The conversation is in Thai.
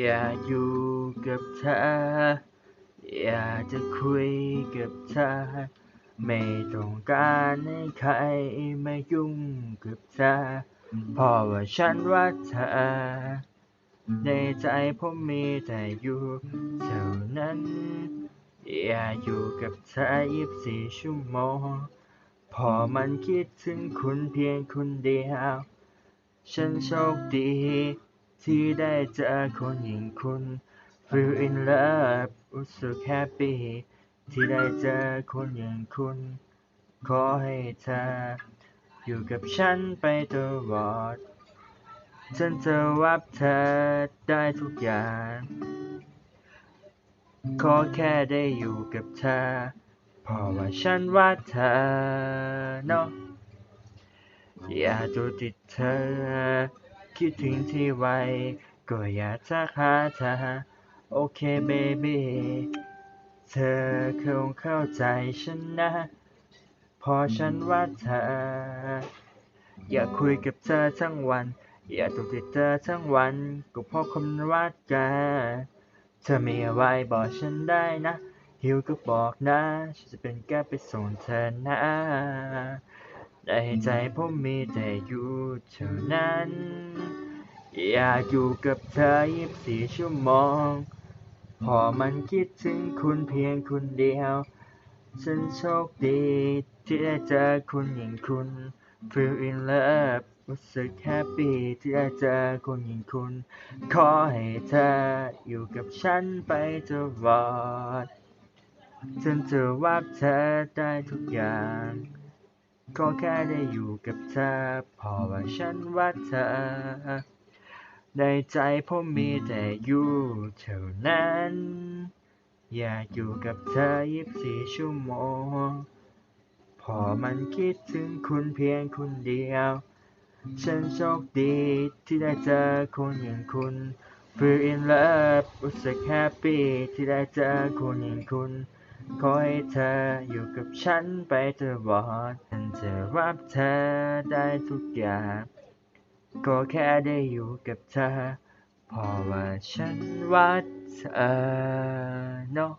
อยากอยู่กับเธอ อยากจะคุยกับเธอ ไม่ต้องการให้ใครมายุ่งกับเธอ เพราะว่าฉันรักเธอ ในใจผมมีแต่อยู่เท่านั้น อยากอยู่กับเธอ24 ชั่วโมงเพอมันคิดถึงคุณเพียงคนเดียว ฉันโชคดี ที่ได้เจอคนอย่างคุณ Feel in love รู้สึกแฮปปี้ที่ได้เจอคนอย่างคุณ ขอให้เธอ อยู่กับฉันไปตลอด ฉันจะรับเธอได้ทุกอย่าง ขอแค่ได้อยู่กับเธอ เพราะว่าฉันรักเธอเนาะอย่ากอยู่ติดเธอ คิดถึงที่ไรก็อย่ากจะหาเธอ โอเคเบบี้ เธอคงเข้าใจฉันนะเพอฉันรักเธอ อย่าคุยกับเธอทั้งวัน อย่ากอยู่ติดเธอทั้งวัน ก็เพราะคนรักกัน เธอมีอะไรบอกฉันได้นะ หิวก็บอกนะ ฉันจะเป็นแก้ไปส่งเธอนะในใจผมมีแต่อยู่เท่านั้น อยากอยู่กับเธอ24ชั่วโมงเพอมันคิดถึงคุณเพียงคนเดียว ฉันโชคดีที่ได้เจอคุณอย่างคุณ Feel in love รู้สึกแฮปปี้ที่ได้เจอคนอย่างคุณ ขอให้เธออยู่กับฉันไปตลอดฉันจะรักเธอได้ทุกอย่างขอแค่ได้อยู่กับเธอเพราะว่าฉันรักเธอ ในใจผมมีแต่อยู่เท่านั้น อยากอยู่กับเธอ 24 ชั่วโมงเพอมันคิดถึงคุณเพียงคนเดียว ฉันโชคดีที่ได้เจอคนอย่างคุณ Feel in love รู้สึกแฮปปี้ที่ได้เจอคนอย่างคุณ ขอให้เธออยู่กับฉันไปตลอดฉันจะรับเธอได้ทุกอย่างก็แค่ได้อยู่กับเธอเพราะว่าฉันรักเธอเนาะ